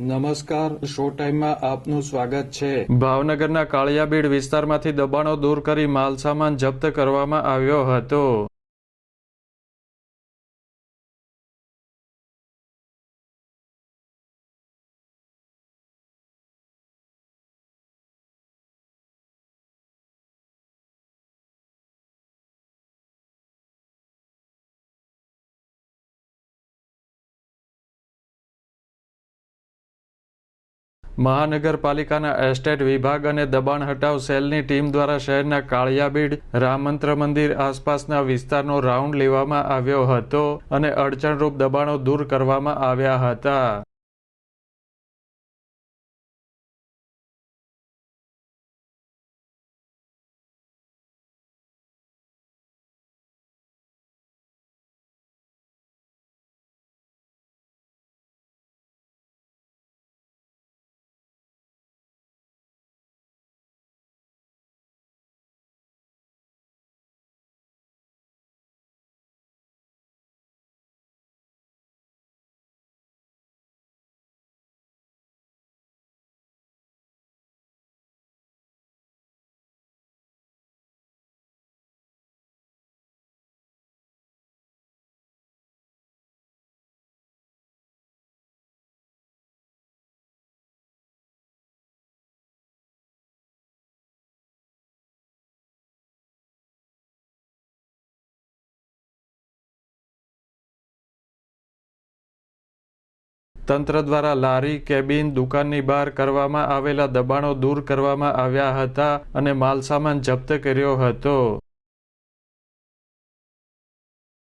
નમસ્કાર, શો ટાઈમમાં આપનું સ્વાગત છે. ભાવનગરના કાળિયાબીડ વિસ્તારમાંથી દબાણો દૂર કરી માલસામાન જપ્ત કરવામાં આવ્યો હતો. મહાનગરપાલિકાના એસ્ટેટ વિભાગ અને દબાણ હટાવ સેલની ટીમ દ્વારા શહેરના કાળિયાબીડ રામમંત્ર મંદિર આસપાસના વિસ્તારનો રાઉન્ડ લેવામાં આવ્યો હતો અને અડચણરૂપ દબાણો દૂર કરવામાં આવ્યા હતા. તંત્ર દ્વારા લારી, કેબિન, દુકાનની બહાર કરવામાં આવેલા દબાણો દૂર કરવામાં આવ્યા હતા અને માલસામાન જપ્ત કર્યો હતો.